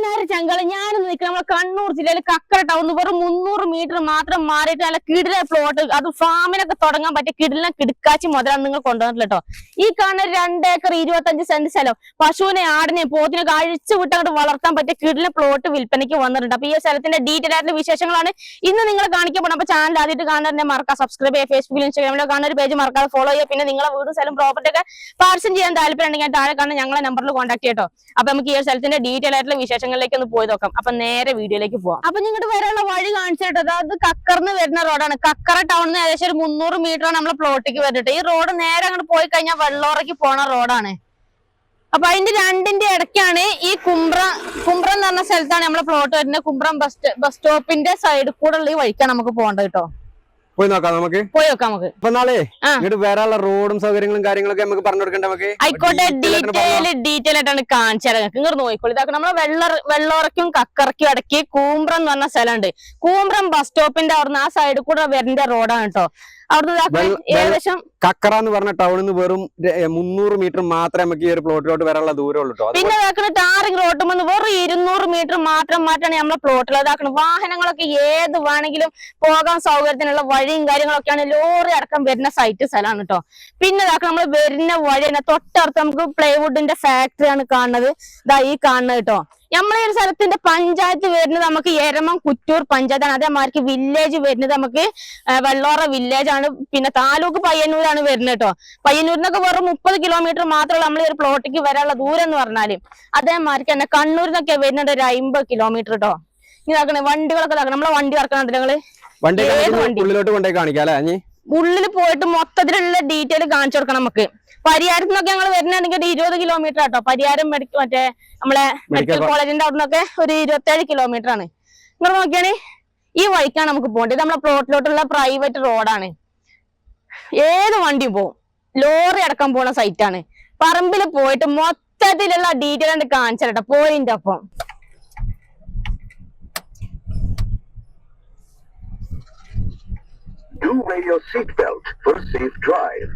പൊന്നാര ചങ്കൾ. ഞാനൊന്ന് നിൽക്കണം നമ്മളെ കണ്ണൂർ ജില്ലയിൽ കക്കര ടൗൺ വെറും മുന്നൂറ് മീറ്റർ മാത്രം മാറിയിട്ട് നല്ല കിടില പ്ലോട്ട് അത് ഫാമിനൊക്കെ തുടങ്ങാൻ പറ്റിയ കിടിലിനെ കിടക്കാച്ചി മുതലാണ് നിങ്ങൾ കൊണ്ടുവന്നിട്ടില്ല കേട്ടോ ഈ കാണുന്ന രണ്ട് ഏക്കർ ഇരുപത്തഞ്ച് സെന്റ് സ്ഥലം. പശുവിനെ ആടിനെ പോത്തിനെ അഴിച്ചു വിട്ട് അങ്ങോട്ട് വളർത്താൻ പറ്റിയ കിടിലെ പ്ലോട്ട് വിൽപ്പനയ്ക്ക് വന്നിട്ടുണ്ട്. അപ്പൊ ഈ സ്ഥലത്തിന്റെ ഡീറ്റെയിൽ ആയിട്ടുള്ള വിശേഷങ്ങളാണ് ഇന്ന് നിങ്ങൾ കാണിക്കപ്പെടും അപ്പൊ ചാനൽ ആദ്യമായിട്ട് കാണുന്നതിനെ മറക്കാം. സബ്സ്ക്രൈബ് ചെയ്യുക ഫേസ്ബുക്കിൽ ഇൻസ്റ്റാഗ്രാമിലോ കാണുന്ന ഒരു പേജ് മറക്കാതെ ഫോളോ ചെയ്യുക. പിന്നെ നിങ്ങളെ വീടും സ്ഥലം പ്രോപ്പർട്ടി ഒക്കെ പാർസൽ ചെയ്യാൻ താല്പര്യം ഉണ്ടെങ്കിൽ താഴെ കാണുന്ന ഞങ്ങളെ നമ്പറിൽ കോൺടാക്ട് ചെയ്യട്ടോ അപ്പൊ നമുക്ക് ഈ സ്ഥലത്തിന്റെ ഡീറ്റെയിൽ ആയിട്ടുള്ള വിശേഷങ്ങളിലേക്ക് ഒന്ന് പോയി നോക്കാം. അപ്പൊ നേരെ വീഡിയോയിലേക്ക് പോവാം. അപ്പൊ നിങ്ങോട്ട് വരാനുള്ള വഴി കാണിച്ചിട്ട് അതായത് കക്കറിന്ന് വരുന്ന റോഡാണ്. കക്കറ ടൗണിൽ നിന്ന് ഏകദേശം ഒരു മുന്നൂറ് ആണ് നമ്മളെ പ്ലോട്ടിക്ക് വരുന്നത് ഈ റോഡ് നേരെ അങ്ങോട്ട് പോയി കഴിഞ്ഞാൽ വെള്ളോറയ്ക്ക് പോണ റോഡാണ് അപ്പൊ അതിന്റെ രണ്ടിന്റെ ഇടയ്ക്കാണ് ഈ കുമ്പ്ര കുമ്പ്രം എന്ന് പറഞ്ഞ സ്ഥലത്താണ് നമ്മളെ പ്ലോട്ട് വരുന്നത്. കുമ്പ്രം ബസ് ബസ് സ്റ്റോപ്പിന്റെ സൈഡിൽ കൂടെ ഉള്ള ഈ വഴിക്കാണ് നമുക്ക് പോകേണ്ടത് കേട്ടോ. പോയി നോക്കാം നമുക്ക്. പോയി നോക്കാം നമുക്ക്. ഇപ്പൊ നാളെ. ഇങ്ങോട്ട് വരാനുള്ള റോഡും സൗകര്യങ്ങളും കാര്യങ്ങളൊക്കെ നമുക്ക് പറഞ്ഞു കൊടുക്കണ്ട നമുക്ക്? ആയിക്കോട്ടെ. ഡീറ്റെയിൽ ഡീറ്റെയിൽ ആയിട്ടാണ് കാണിച്ചു തരാം ഇങ്ങോട്ട് നോക്കിക്കോളൂ. ഇതാക്കും നമ്മളെ വെള്ള വെള്ളോറയ്ക്കും കക്കറയ്ക്കും ഇടയ്ക്ക് കൂമ്പ്രം എന്ന് പറഞ്ഞ സ്ഥലമുണ്ട്. കൂമ്പ്രം ബസ് സ്റ്റോപ്പിന്റെ അവിടുന്ന് ആ സൈഡിൽ കൂടെ വരേണ്ട റോഡാണ് കേട്ടോ അവിടുന്ന് ഏകദേശം കക്കറ എന്ന് പറഞ്ഞ ടൗണിൽ നിന്ന് വെറും മുന്നൂറ് മീറ്റർ മാത്രമേ നമുക്ക് ഈ ഒരു പ്ലോട്ടിലോട്ട് വരാനുള്ള ദൂരമുള്ളൂ പിന്നെ ഇതാക്കുന്ന ടാറിംഗ് റോഡ് വന്ന് വെറും ഇരുന്നൂറ് മീറ്റർ മാത്രം മാറ്റാണ് നമ്മളെ പ്ലോട്ടിൽ ഇതാക്കണം വാഹനങ്ങളൊക്കെ ഏത് വേണമെങ്കിലും പോകാൻ സൗകര്യത്തിനുള്ള വഴിയും കാര്യങ്ങളൊക്കെയാണ് ലോറി അടക്കം വരുന്ന സൈറ്റ് സ്ഥലമാണ് കേട്ടോ പിന്നെ ഇതാക്കണം നമ്മൾ വരുന്ന വഴി തന്നെ തൊട്ടടുത്ത് നമുക്ക് പ്ലൈവുഡിന്റെ ഫാക്ടറിയാണ് കാണുന്നത്. ഇതാ ഈ കാണുന്നത് കേട്ടോ നമ്മളെ ഒരു സ്ഥലത്തിന്റെ പഞ്ചായത്ത് വരുന്നത് നമുക്ക് എരമം കുറ്റൂർ പഞ്ചായത്താണ് അതേമാതിരി വില്ലേജ് വരുന്നത് നമുക്ക് വെള്ളോറ വില്ലേജ് ആണ്. പിന്നെ താലൂക്ക് പയ്യന്നൂരാണ് വരുന്നത് കേട്ടോ. പയ്യന്നൂരിനൊക്കെ വെറും മുപ്പത് കിലോമീറ്റർ മാത്രമേ നമ്മൾ ഈ ഒരു പ്ലോട്ടിക്ക് വരാനുള്ള ദൂരം എന്ന് പറഞ്ഞാൽ. അതേമാതിരി തന്നെ കണ്ണൂരിനൊക്കെ വരുന്നുണ്ട് ഒരു അമ്പത് കിലോമീറ്റർ കേട്ടോ. ഇതാക്കണേ വണ്ടികളൊക്കെ ഇതാക്കണം നമ്മളെ വണ്ടി ഇറക്കണം നിങ്ങൾ? വണ്ടി വണ്ടി? ഉള്ളിലോട്ട് കൊണ്ടേ കാണിക്കാം അല്ലെ ഉള്ളിൽ പോയിട്ട് മൊത്തത്തിലുള്ള ഡീറ്റെയിൽ കാണിച്ചു കൊടുക്കണം നമുക്ക്. പരിഹാരത്തിൽ നിന്നൊക്കെ ഞങ്ങൾ വരുന്നുണ്ടെങ്കിൽ ഒരു ഇരുപത് കിലോമീറ്റർ ആട്ടോ. പരിയാരം മെഡിക്കൽ മറ്റേ നമ്മളെ മെഡിക്കൽ കോളേജിന്റെ അവിടെ നിന്നൊക്കെ ഒരു ഇരുപത്തേഴ് കിലോമീറ്റർ ആണ്. നിങ്ങൾ നോക്കിയാണെ ഈ വഴിക്കാണ് നമുക്ക് പോകേണ്ടത്. ഇത് നമ്മളെ പ്ലോട്ടിലോട്ടുള്ള പ്രൈവറ്റ് റോഡാണ് ഏത് വണ്ടിയും പോകും ലോറി അടക്കം പോണ സൈറ്റാണ് പറമ്പിൽ പോയിട്ട് മൊത്തത്തിലുള്ള ഡീറ്റെയിൽ കാണിച്ചാലോ പോയിന്റ് അപ്പം Do wear your seatbelt for a safe drive.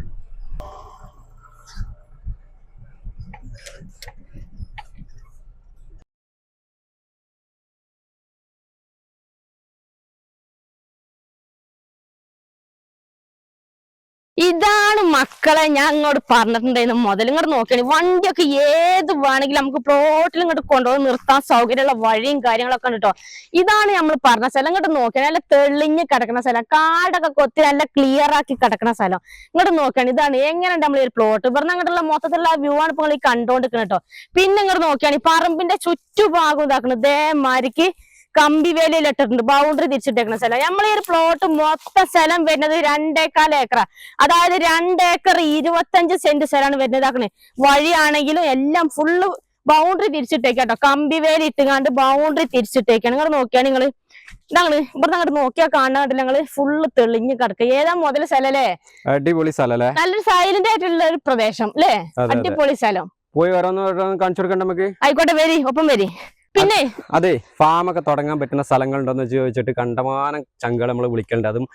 ഇതാണ് മക്കളെ ഞാൻ ഇങ്ങോട്ട് പറഞ്ഞിട്ടുണ്ടായിരുന്നു. മുതൽ ഇങ്ങോട്ട് നോക്കിയാണ്. വണ്ടിയൊക്കെ ഏത് വേണമെങ്കിലും നമുക്ക് പ്ലോട്ടിൽ ഇങ്ങോട്ട് കൊണ്ടുപോയി നിർത്താൻ സൗകര്യമുള്ള വഴിയും കാര്യങ്ങളൊക്കെ ഉണ്ട് കേട്ടോ ഇതാണ് നമ്മൾ പറഞ്ഞ സ്ഥലം. ഇങ്ങോട്ട് നോക്കിയാൽ നല്ല തെളിഞ്ഞ് കിടക്കുന്ന സ്ഥലം. കാടൊക്കെ കൊത്തി നല്ല ക്ലിയർ ആക്കി കിടക്കുന്ന സ്ഥലം. ഇങ്ങോട്ട് നോക്കിയാണ് ഇതാണ്. എങ്ങനെയുണ്ട് നമ്മൾ ഈ പ്ലോട്ട് ഇവിടുന്ന് അങ്ങോട്ടുള്ള മൊത്തത്തിലുള്ള വ്യൂ ആണ് ഇപ്പൊ നിങ്ങൾ ഈ കണ്ടോണ്ടിരിക്കുന്നത് കേട്ടോ പിന്നെ ഇങ്ങോട്ട് നോക്കിയാണ് ഈ പറമ്പിന്റെ ചുറ്റുഭാഗം ഇതാക്കുന്നത് ഇതേമാതിരിക്ക് കമ്പി വേലയിൽ ഇട്ടിട്ടുണ്ട്. ബൗണ്ടറി തിരിച്ചിട്ടേക്കുന്ന സ്ഥലം. നമ്മൾ ഈ ഒരു പ്ലോട്ട് മൊത്തം സ്ഥലം വരുന്നത് രണ്ടേക്കാൽ ഏക്കറ. അതായത് രണ്ടേക്കർ ഇരുപത്തഞ്ച് സെന്റ് സ്ഥലമാണ് വരുന്നത് വഴിയാണെങ്കിലും എല്ലാം ഫുള്ള് ബൗണ്ടറി തിരിച്ചിട്ടേക്കാട്ടോ. കമ്പി വേല ഇട്ടുകാണ്ട് ബൗണ്ടറി തിരിച്ചിട്ടേക്കാണ്. നിങ്ങൾ നോക്കിയാണ് നിങ്ങൾ. ഇതാണ് ഇവിടുന്ന് അങ്ങോട്ട് നോക്കിയാൽ കാണാണ്ടില്ല ഞങ്ങൾ ഫുള്ള് തെളിഞ്ഞ് കിടക്കുക ഏതാ മുതൽ സ്ഥലല്ലേ? അടിപൊളി സ്ഥലല്ലേ? നല്ലൊരു സൈലന്റ് ആയിട്ടുള്ള ഒരു പ്രദേശം അല്ലേ അടിപൊളി സ്ഥലം. പോയി വരാന്ന് കാണിച്ചു കൊടുക്കണ്ട നമുക്ക് ആയിക്കോട്ടെ വരി ഒപ്പം വരി. പിന്നെ? അതെ ഫാം ഒക്കെ തുടങ്ങാൻ പറ്റുന്ന സ്ഥലങ്ങൾ സ്ഥലങ്ങളുണ്ടോന്ന് ചോദിച്ചിട്ട് കണ്ടമാനം ചങ്കൾ നമ്മൾ വിളിക്കേണ്ട അതും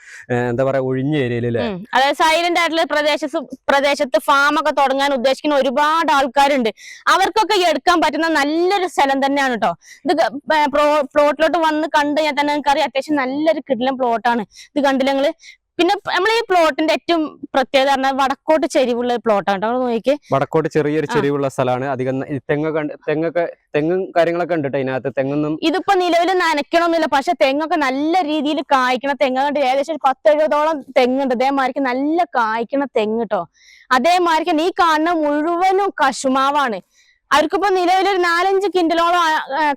എന്താ പറയാ ഒഴിഞ്ഞ ഏരിയയിലല്ലേ ഉം. അതായത് സൈലന്റ് ആയിട്ടുള്ള പ്രദേശത്ത് പ്രദേശത്ത് ഫാം ഒക്കെ തുടങ്ങാൻ ഉദ്ദേശിക്കുന്ന ഒരുപാട് ആൾക്കാരുണ്ട്. അവർക്കൊക്കെ എടുക്കാൻ പറ്റുന്ന നല്ലൊരു സ്ഥലം തന്നെയാണ് കേട്ടോ ഇത് പ്ലോട്ടിലോട്ട് വന്ന് കണ്ടു കഴിഞ്ഞാൽ തന്നെ നിങ്ങൾക്ക് അറിയാം അത്യാവശ്യം നല്ലൊരു കിടിലം പ്ലോട്ടാണ്. ഇത് കണ്ടില്ല നിങ്ങൾ? പിന്നെ നമ്മൾ ഈ പ്ലോട്ടിന്റെ ഏറ്റവും പ്രത്യേകത പറഞ്ഞാൽ വടക്കോട്ട് ചെരിവുള്ള പ്ലോട്ടാണ് കേട്ടോ. നോക്കി വടക്കോട്ട് ചെറിയൊരു. ചെരിവുള്ള സ്ഥലമാണ് അധികം തെങ്ങൊക്കെ തെങ്ങൊക്കെ തെങ്ങും കാര്യങ്ങളൊക്കെ ഉണ്ട് അതിനകത്ത് ഇതിനകത്ത്. തെങ്ങൊന്നും ഇതിപ്പോ നിലവിൽ നനയ്ക്കണമെന്നില്ല പക്ഷെ തെങ്ങൊക്കെ നല്ല രീതിയിൽ കായ്ക്കണ തെങ്ങ് കണ്ട് ഏകദേശം ഒരു പത്ത് എഴുപതോളം തെങ്ങുണ്ട് അതേമാതിരിക്ക് നല്ല കായ്ക്കണ തെങ്ങ് കേട്ടോ അതേമാതിരിക്ക് ഈ കാണുന്ന മുഴുവനും കശുമാവാണ്. അവർക്കിപ്പോ നിലവിലൊരു നാലഞ്ച് കിൻഡലോളം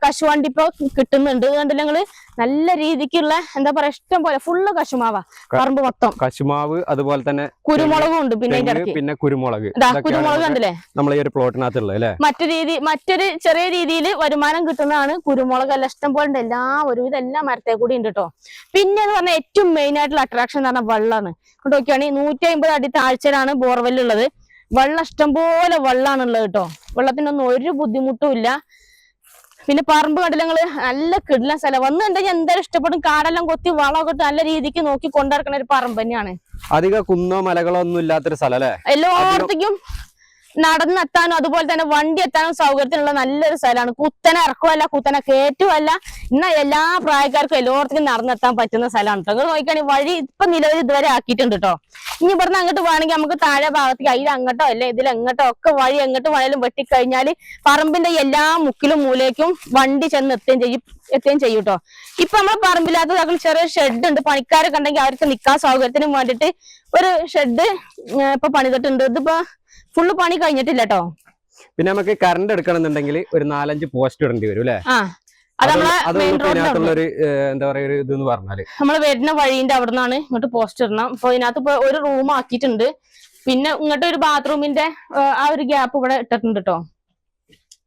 കശുവണ്ടി ഇപ്പൊ കിട്ടുന്നുണ്ട്. കണ്ടില്ല നല്ല രീതിക്കുള്ള എന്താ പറയാ ഇഷ്ടം പോലെ ഫുള്ള് കശുമാവാ പറമ്പ് മൊത്തം. കശുമാവ് അതുപോലെ തന്നെ കുരുമുളകും ഉണ്ട് പിന്നെ പിന്നെ കുരുമുളക്. കുരുമുളക് കണ്ടില്ലേ? നമ്മളെ ഒരു പ്ലോട്ടിനകത്തുള്ളത് അല്ലേ? മറ്റു രീതി മറ്റൊരു ചെറിയ രീതിയിൽ വരുമാനം കിട്ടുന്നതാണ് കുരുമുളക്. എല്ലാം ഇഷ്ടം പോലെ ഉണ്ട്. എല്ലാ ഒരുവിധം എല്ലാ മരത്തെ കൂടി ഉണ്ട് കേട്ടോ പിന്നെ എന്ന് പറഞ്ഞാൽ ഏറ്റവും മെയിൻ ആയിട്ടുള്ള അട്രാക്ഷൻ എന്ന് പറഞ്ഞാൽ വെള്ളമാണ് നോക്കിയാണെങ്കിൽ നൂറ്റി അമ്പത് അടി താഴ്ചയിലാണ് ബോർവെല്ലുള്ളത്. ഉള്ളത് വെള്ളം ഇഷ്ടം പോലെ വെള്ളമാണ് ഉള്ളത് കേട്ടോ. വെള്ളത്തിനൊന്നും ഒരു ബുദ്ധിമുട്ടും ഇല്ല. പിന്നെ പറമ്പ് കണ്ടില്ല നിങ്ങൾ നല്ല കിടന്ന സ്ഥലം. വന്ന് കണ്ടെങ്കിൽ എന്തായാലും ഇഷ്ടപ്പെടും. കാടെല്ലാം കൊത്തി വളമൊക്കെ ഒക്കെ നല്ല രീതിക്ക് നോക്കി കൊണ്ടിറക്കുന്ന ഒരു പറമ്പ് തന്നെയാണ്. അധികം കുന്നോ മലകളോ ഒന്നും ഇല്ലാത്തൊരു സ്ഥലം അല്ലേ? എല്ലായിടത്തേക്കും നടന്നെത്താനും അതുപോലെ തന്നെ വണ്ടി എത്താനും സൗകര്യത്തിനുള്ള നല്ലൊരു സ്ഥലമാണ്. കുത്തനെ ഇറക്കുമല്ല കുത്തനെ കയറ്റുമല്ല. ഇന്ന എല്ലാ പ്രായക്കാർക്കും എല്ലാവർക്കും നടന്നെത്താൻ പറ്റുന്ന സ്ഥലമാണ് കേട്ടോ നിങ്ങൾ നോക്കുകയാണെങ്കിൽ വഴി ഇപ്പൊ നിലവിൽ ഇതുവരെ ആക്കിയിട്ടുണ്ട് കേട്ടോ ഇനി ഇവിടുന്ന് അങ്ങോട്ട് വേണമെങ്കിൽ നമുക്ക് താഴെ ഭാഗത്തേക്ക് അതിൽ അങ്ങോട്ടോ അല്ലെ ഇതിൽ എങ്ങോട്ടോ ഒക്കെ വഴി എങ്ങോട്ട് വേണേലും വെട്ടിക്കഴിഞ്ഞാൽ പറമ്പിന്റെ എല്ലാ മുക്കിലും മൂലേക്കും വണ്ടി ചെന്ന് എത്തുകയും ചെയ്യും. എത്തുകയും ചെയ്യും കേട്ടോ ഇപ്പൊ നമ്മളെ പറമ്പില്ലാത്ത ചെറിയ ഷെഡ് ഉണ്ട്. പണിക്കാരൊക്കെ ഉണ്ടെങ്കിൽ അവർക്ക് നിക്കാൻ സൗകര്യത്തിന് വേണ്ടിട്ട് ഒരു ഷെഡ് ഇപ്പൊ പണിതിട്ടുണ്ട്. ഇതിപ്പോ ഫുള്ള് പണി കഴിഞ്ഞിട്ടില്ല കേട്ടോ പിന്നെ നമുക്ക് കറണ്ട് എടുക്കണമെന്നുണ്ടെങ്കിൽ ഒരു നാലഞ്ച് പോസ്റ്റ് ഇടേണ്ടി വരും അല്ലേ? നമ്മൾ നമ്മൾ വരുന്ന വഴിന്റെ അവിടെ നിന്നാണ് ഇങ്ങോട്ട് പോസ്റ്റ് ഇടണം. അപ്പൊ ഇതിനകത്ത് ഇപ്പൊ ഒരു റൂം ആക്കിയിട്ടുണ്ട്. പിന്നെ ഇങ്ങോട്ട് ഒരു ബാത്റൂമിന്റെ ആ ഒരു ഗ്യാപ്പ് ഇവിടെ ഇട്ടിട്ടുണ്ട് കേട്ടോ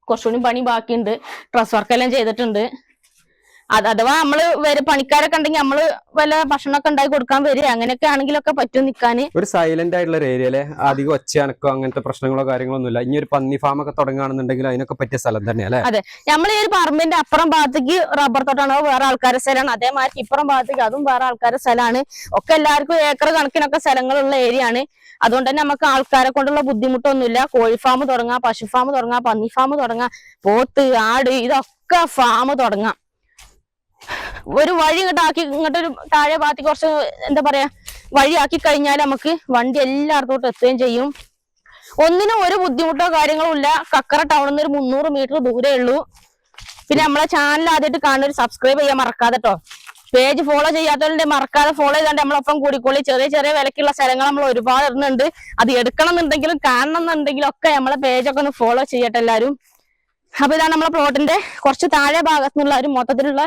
കുറച്ചുകൂടി പണി ബാക്കിയുണ്ട്. ഡ്രസ് വർക്ക് എല്ലാം ചെയ്തിട്ടുണ്ട്. അത് അഥവാ നമ്മൾ പണിക്കാരൊക്കെ ഉണ്ടെങ്കിൽ നമ്മൾ വല്ല ഭക്ഷണമൊക്കെ ഉണ്ടാക്കി കൊടുക്കാൻ വരിക. അങ്ങനെയൊക്കെ ആണെങ്കിലൊക്കെ പറ്റും നിക്കാന്. ഒരു സൈലന്റ് ആയിട്ടുള്ള ഒരു ഏരിയയിലെ അധികം ഒച്ച അനക്കോ അങ്ങനത്തെ പ്രശ്നങ്ങളോ കാര്യങ്ങളോ ഒന്നുമില്ല ഇനി ഒരു പന്നി ഫാം ഒക്കെ തുടങ്ങുകയാണെന്നുണ്ടെങ്കിൽ അതിനൊക്കെ പറ്റിയ സ്ഥലം തന്നെയല്ലേ? അതെ. നമ്മൾ ഈ ഒരു പറമ്പിന്റെ അപ്പുറം ഭാഗത്തേക്ക് റബ്ബർ തോട്ടാണ്. വേറെ ആൾക്കാരുടെ സ്ഥലമാണ്. അതേമാതിരി ഇപ്പുറം ഭാഗത്തേക്ക് അതും വേറെ ആൾക്കാരുടെ സ്ഥലമാണ്. ഒക്കെ എല്ലാവർക്കും ഏക്കർ കണക്കിനൊക്കെ സ്ഥലങ്ങളുള്ള ഏരിയ ആണ്. അതുകൊണ്ട് തന്നെ നമുക്ക് ആൾക്കാരെ കൊണ്ടുള്ള ബുദ്ധിമുട്ടൊന്നുമില്ല. കോഴി ഫാം തുടങ്ങാം പശു ഫാം തുടങ്ങാം പന്നി ഫാം തുടങ്ങാം പോത്ത് ആട് ഇതൊക്കെ ഫാം തുടങ്ങാം. ഒരു വഴി ഇങ്ങോട്ട് ആക്കി ഇങ്ങോട്ടൊരു താഴെ ഭാഗത്ത് കുറച്ച് എന്താ പറയാ വഴിയാക്കി കഴിഞ്ഞാൽ നമുക്ക് വണ്ടി എല്ലായിടത്തോട്ടും എത്തുകയും ചെയ്യും. ഒന്നിനും ഒരു ബുദ്ധിമുട്ടോ കാര്യങ്ങളോ ഇല്ല. കക്കറ ടൗണിൽ നിന്ന് ഒരു മുന്നൂറ് മീറ്റർ ദൂരേ ഉള്ളൂ. പിന്നെ നമ്മളെ ചാനൽ ആദ്യമായിട്ട് കാണുന്നവർ സബ്സ്ക്രൈബ് ചെയ്യാൻ മറക്കാതെ കേട്ടോ പേജ് ഫോളോ ചെയ്യാത്തവരുടെ മറക്കാതെ ഫോളോ ചെയ്താണ്ട് നമ്മളൊപ്പം കൂടിക്കോളി. ചെറിയ ചെറിയ വിലക്കുള്ള സ്ഥലങ്ങൾ നമ്മൾ ഒരുപാട് ഇടുന്നുണ്ട് അത് എടുക്കണം എന്നുണ്ടെങ്കിലും കാണണം എന്നുണ്ടെങ്കിലും ഒക്കെ നമ്മളെ പേജൊക്കെ ഒന്ന് ഫോളോ ചെയ്യട്ടെ എല്ലാവരും അപ്പൊ ഇതാണ് നമ്മളെ പ്ലോട്ടിന്റെ കുറച്ച് താഴെ ഭാഗത്തുനിന്നുള്ള ഒരു മൊത്തത്തിലുള്ള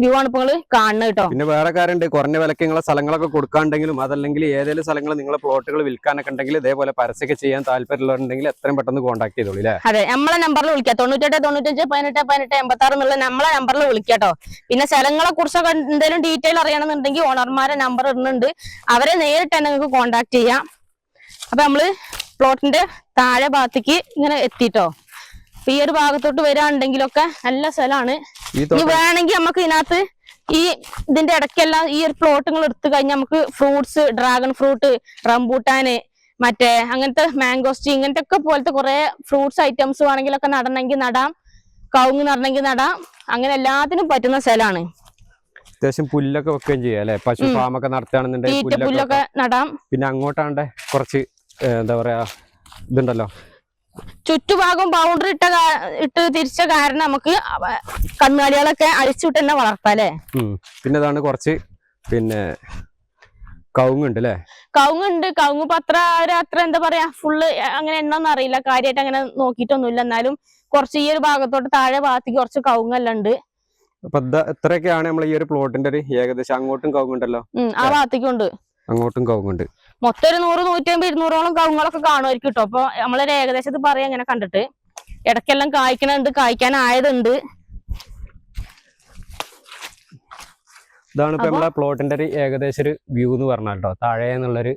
വ്യൂ ആണ് ഇപ്പോൾ കാണുന്നത് കേട്ടോ. പിന്നെ വേറെ കാര്യമുണ്ട്. കുറഞ്ഞ വിലക്ക് നിങ്ങളെ സ്ഥലങ്ങളൊക്കെ കൊടുക്കാണ്ടെങ്കിലും അതല്ലെങ്കിൽ ഏതെങ്കിലും സ്ഥലങ്ങൾ നിങ്ങളെ പ്ലോട്ടുകൾ വിൽക്കാനൊക്കെ ഉണ്ടെങ്കിൽ ഇതേപോലെ പരസ്യമൊക്കെ ചെയ്യാൻ താല്പര്യമുള്ളവരുണ്ടെങ്കിൽ എത്രയും പെട്ടെന്ന് കോൺടാക്ട് ചെയ്തോളൂ അല്ലേ അതെ നമ്മളെ നമ്പറിൽ വിളിക്കാം. തൊണ്ണൂറ്റെട്ട് തൊണ്ണൂറ്റഞ്ച് പതിനെട്ട് പതിനെട്ട് എൺപത്തി ആറ് എന്നുള്ള നമ്മളെ നമ്പറിൽ വിളിക്കാട്ടോ പിന്നെ സ്ഥലങ്ങളെ കുറിച്ചൊക്കെ എന്തെങ്കിലും ഡീറ്റെയിൽ അറിയണമെന്നുണ്ടെങ്കിൽ ഓണർമാരെ നമ്പർ ഇടുന്നുണ്ട്. അവരെ നേരിട്ട് തന്നെ നിങ്ങൾക്ക് കോൺടാക്ട് ചെയ്യാം. അപ്പൊ നമ്മൾ പ്ലോട്ടിന്റെ താഴെ ഭാഗത്തേക്ക് ഇങ്ങനെ എത്തിട്ടോ. ഈ ഒരു ഭാഗത്തോട്ട് വരാണ്ടെങ്കിലൊക്കെ നല്ല സ്ഥലമാണ്. ഇനി വേണമെങ്കിൽ നമുക്ക് ഇതിനകത്ത് ഈ ഇതിന്റെ ഇടയ്ക്കെല്ലാം ഈ ഒരു പ്ലോട്ടുകൾ എടുത്തു കഴിഞ്ഞാൽ നമുക്ക് ഫ്രൂട്ട്സ് ഡ്രാഗൺ ഫ്രൂട്ട് റംബൂട്ടാന് മറ്റേ അങ്ങനത്തെ മാംഗോസ്റ്റി ഇങ്ങനത്തെ ഒക്കെ പോലത്തെ കുറെ ഫ്രൂട്ട്സ് ഐറ്റംസ് വേണമെങ്കിലൊക്കെ നടണമെങ്കിൽ നടാം. കവുങ്ങ് നടണമെങ്കിൽ നടാം. അങ്ങനെ എല്ലാത്തിനും പറ്റുന്ന സ്ഥലമാണ്. അത്യാവശ്യം പുല്ലൊക്കെ വെക്കുകയും ചെയ്യാം അല്ലെ? പശു ഫാമൊക്കെ നടത്തുകയാണെന്നുണ്ടെങ്കിൽ പുല്ലൊക്കെ നടാം. പിന്നെ അങ്ങോട്ടാണ്ട് കുറച്ച് എന്താ പറയാ ഇതുണ്ടല്ലോ. ചുറ്റുഭാഗം ബൗണ്ടറി ഇട്ട ഇട്ട് തിരിച്ച കാരണം നമുക്ക് കന്നുകാലികളൊക്കെ അഴിച്ചുവിട്ട് തന്നെ വളർത്താം അല്ലേ? പിന്നെ അതാണ് കുറച്ച് പിന്നെ കവുങ്ങുണ്ട് അല്ലേ കവുങ്ങുണ്ട്. കവുങ്ങ് പത്ര അത്ര എന്താ പറയാ ഫുള്ള് അങ്ങനെ എണ്ണൊന്നും അറിയില്ല. കാര്യമായിട്ട് അങ്ങനെ നോക്കിയിട്ടൊന്നുമില്ല. എന്നാലും കുറച്ച് ഈ ഒരു ഭാഗത്തോട്ട് താഴെ ഭാഗത്തേക്ക് കുറച്ച് കവുങ്ങെല്ലാം ഉണ്ട്. അപ്പൊ നമ്മൾ ഈ ഒരു പ്ലോട്ടിന്റെ ഒരു ഏകദേശം അങ്ങോട്ടും കവുങ്ങുണ്ടല്ലോ. ആ ഭാഗത്തേക്കുണ്ട് അങ്ങോട്ടും കവുങ്ങുണ്ട്. മൊത്തം ഒരു നൂറ് നൂറ്റമ്പത് ഇരുന്നൂറോളം കവുങ്ങളൊക്കെ കാണുമായിരിക്കും കേട്ടോ അപ്പൊ നമ്മളൊരു ഏകദേശത്ത് പറയാം ഇങ്ങനെ കണ്ടിട്ട്. ഇടയ്ക്കെല്ലാം കായ്ക്കണുണ്ട് കായ്ക്കാനായതുണ്ട്. ഇതാണ് ഇപ്പൊ നമ്മളെ പ്ലോട്ടിന്റെ ഒരു ഏകദേശം ഒരു വ്യൂ എന്ന് പറഞ്ഞാൽ കേട്ടോ താഴെ എന്നുള്ളൊരു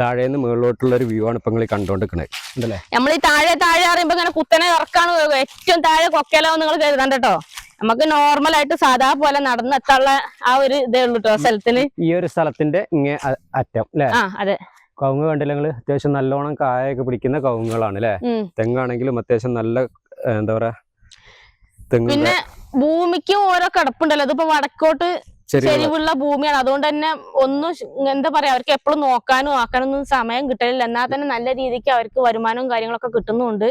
താഴെ നിന്ന് മുകളിലോട്ടുള്ള ഒരു വ്യൂ ആണ് ഇപ്പൊ നിങ്ങൾ കണ്ടോണ്ടിരിക്കണത്. ഉണ്ടല്ലേ? നമ്മൾ ഈ താഴെ താഴെ അറിയുമ്പോ ഇങ്ങനെ കുത്തനെ ഇറക്കാണ് ഏറ്റവും താഴെ കൊക്കലാവും നിങ്ങൾ കരുതണ്ട കേട്ടോ നമുക്ക് നോർമൽ ആയിട്ട് സാധാ പോലെ നടന്നെത്താനുള്ള ആ ഒരു ഇതേ ഉള്ളൂ കേട്ടോ സ്ഥലത്തിന്. ഈ ഒരു സ്ഥലത്തിന്റെ ഇങ്ങനെ അറ്റം അല്ലെ ആ അതെ. കവുങ്ങ് കണ്ടില്ല നിങ്ങൾ അത്യാവശ്യം നല്ലോണം കായൊക്കെ പിടിക്കുന്ന കവുങ്ങുകളാണ് അല്ലെ തെങ്ങാണെങ്കിലും അത്യാവശ്യം നല്ല എന്താ പറയാ തെങ്ങ് പിന്നെ ഭൂമിക്കും ഓരോ കിടപ്പുണ്ടല്ലോ. ഇതിപ്പോ വടക്കോട്ട് ചെരിവുള്ള ഭൂമിയാണ്. അതുകൊണ്ട് തന്നെ ഒന്നും എന്താ പറയാ അവർക്ക് എപ്പോഴും നോക്കാനും ആക്കാനൊന്നും സമയം കിട്ടലില്ല. എന്നാൽ തന്നെ നല്ല രീതിക്ക് അവർക്ക് വരുമാനവും കാര്യങ്ങളൊക്കെ കിട്ടുന്നുണ്ട്.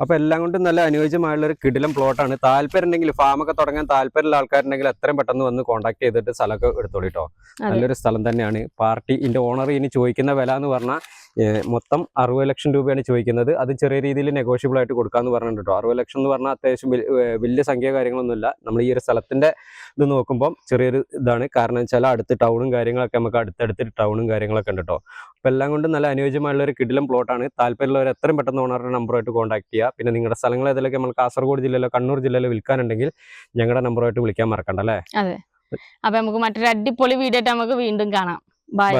അപ്പൊ എല്ലാം കൊണ്ടും നല്ല അനുയോജ്യമായുള്ള ഒരു കിടിലം പ്ലോട്ടാണ് താല്പര്യം ഉണ്ടെങ്കിൽ ഫാമൊക്കെ തുടങ്ങാൻ താല്പര്യമുള്ള ആൾക്കാരുണ്ടെങ്കിൽ എത്രയും പെട്ടെന്ന് വന്ന് കോൺടാക്ട് ചെയ്തിട്ട് സ്ഥലമൊക്കെ എടുത്തോളൂ കേട്ടോ നല്ലൊരു സ്ഥലം തന്നെയാണ്. പാർട്ടി ഇന്റെ ഓണർ ഇനി ചോദിക്കുന്ന വില എന്ന് പറഞ്ഞാൽ മൊത്തം അറുപത് ലക്ഷം രൂപയാണ് ചോദിക്കുന്നത്. അത് ചെറിയ രീതിയിൽ നെഗോഷ്യബിൾ ആയിട്ട് കൊടുക്കാന്ന് പറഞ്ഞിട്ടുണ്ട് കേട്ടോ അറുപത് ലക്ഷം എന്ന് പറഞ്ഞാൽ അത്യാവശ്യം വലിയ സംഖ്യ കാര്യങ്ങളൊന്നുമില്ല. നമ്മൾ ഈ ഒരു സ്ഥലത്തിന്റെ ഇത് നോക്കുമ്പോൾ ചെറിയൊരു ഇതാണ്. കാരണം വെച്ചാൽ അടുത്ത് ടൗണും കാര്യങ്ങളൊക്കെ നമുക്ക് അടുത്തടുത്ത് ടൗണും കാര്യങ്ങളൊക്കെ ഉണ്ട് കേട്ടോ അപ്പോൾ എല്ലാം കൊണ്ടും നല്ല അനുയോജ്യമായുള്ള ഒരു കിടിലം പ്ലോട്ടാണ് താല്പര്യമുള്ളവർ എത്രയും പെട്ടെന്ന് ഓണറുടെ നമ്പറുമായിട്ട് കോൺടാക്ട് ചെയ്യുക. പിന്നെ നിങ്ങളുടെ സ്ഥലങ്ങൾ ഏതെങ്കിലും നമ്മൾ കാസർഗോഡ് ജില്ലയിലോ കണ്ണൂർ ജില്ലയിലോ വിൽക്കാനുണ്ടെങ്കിൽ ഞങ്ങളുടെ നമ്പറുമായിട്ട് വിളിക്കാൻ മറക്കണ്ടല്ലേ അതെ. അപ്പൊ നമുക്ക് മറ്റൊരു അടിപൊളി വീഡിയോ ആയിട്ട് നമുക്ക് വീണ്ടും കാണാം. ബൈ